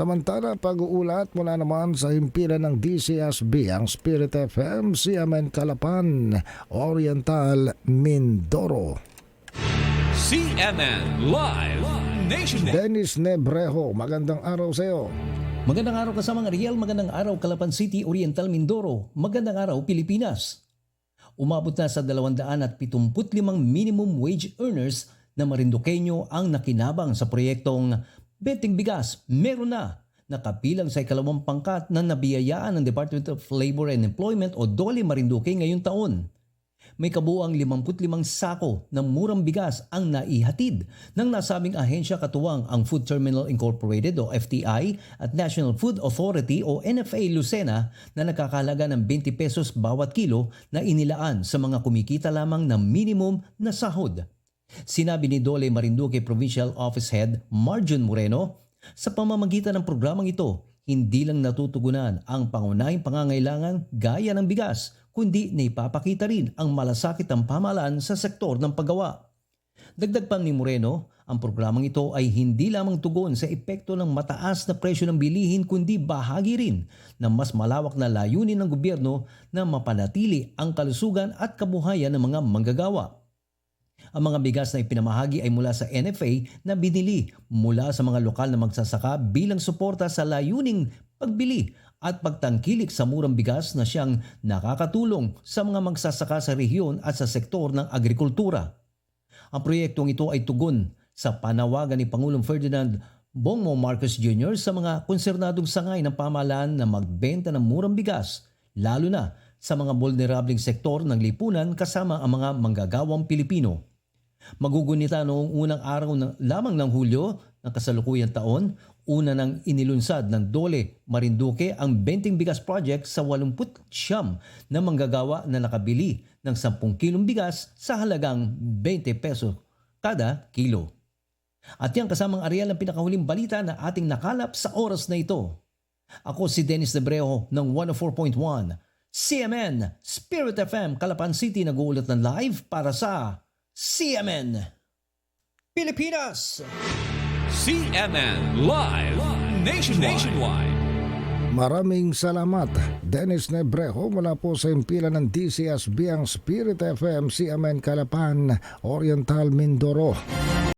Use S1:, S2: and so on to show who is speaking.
S1: Samantala, pag-uulat mula naman sa himpilan ng DCSB ang Spirit FM, CMN Calapan, Oriental, Mindoro.
S2: CNN Live Nationwide.
S1: Dennis Nebrejo, magandang araw sa iyo.
S3: Magandang araw kasama ng Riel, magandang araw Calapan City, Oriental Mindoro, magandang araw Pilipinas. Umabot na sa 275 minimum wage earners na Marinduqueño ang nakinabang sa proyektong Betting Bigas. Meron na nakapilang sa ikalawang pangkat na nabiyayaan ng Department of Labor and Employment o DOLE Marinduque ngayong taon. May kabuang 55 sako ng murang bigas ang naihatid ng nasabing ahensya katuwang ang Food Terminal Incorporated o FTI at National Food Authority o NFA Lucena na nakakalaga ng 20 pesos bawat kilo na inilaan sa mga kumikita lamang ng minimum na sahod. Sinabi ni Dole Marinduque Provincial Office Head Marjun Moreno, sa pamamagitan ng programang ito, hindi lang natutugunan ang pangunahing pangangailangan gaya ng bigas, kundi naipapakita rin ang malasakit ng pamahalaan sa sektor ng paggawa. Dagdag pa ni Moreno, ang programang ito ay hindi lamang tugon sa epekto ng mataas na presyo ng bilihin kundi bahagi rin ng mas malawak na layunin ng gobyerno na mapanatili ang kalusugan at kabuhayan ng mga manggagawa. Ang mga bigas na ipinamahagi ay mula sa NFA na binili mula sa mga lokal na magsasaka bilang suporta sa layuning pagbili at pagtangkilik sa murang bigas na siyang nakakatulong sa mga magsasaka sa rehiyon at sa sektor ng agrikultura. Ang proyektong ito ay tugon sa panawagan ni Pangulong Ferdinand Bongbong Marcos Jr. sa mga konsernadong sangay ng pamahalaan na magbenta ng murang bigas, lalo na sa mga vulnerableng sektor ng lipunan kasama ang mga manggagawang Pilipino. Magugunita noong unang araw ng, lamang ng Hulyo ng kasalukuyang taon, una nang inilunsad ng Dole Marinduque ang Benting Bigas Project sa 80 siyam na manggagawa na nakabili ng 10 kilong bigas sa halagang 20 peso kada kilo. At yan kasamang areal ng pinakahuling balita na ating nakalap sa oras na ito. Ako si Dennis Debreo ng 104.1 CMN Spirit FM Calapan City nag-uulat ng live para sa CMN Pilipinas.
S2: CNN Live Nationwide. Nationwide.
S1: Maraming salamat. Dennis Nebrejo mula po sa himpilan ng DCSB ang Spirit FM, CMN Calapan, Oriental, Mindoro.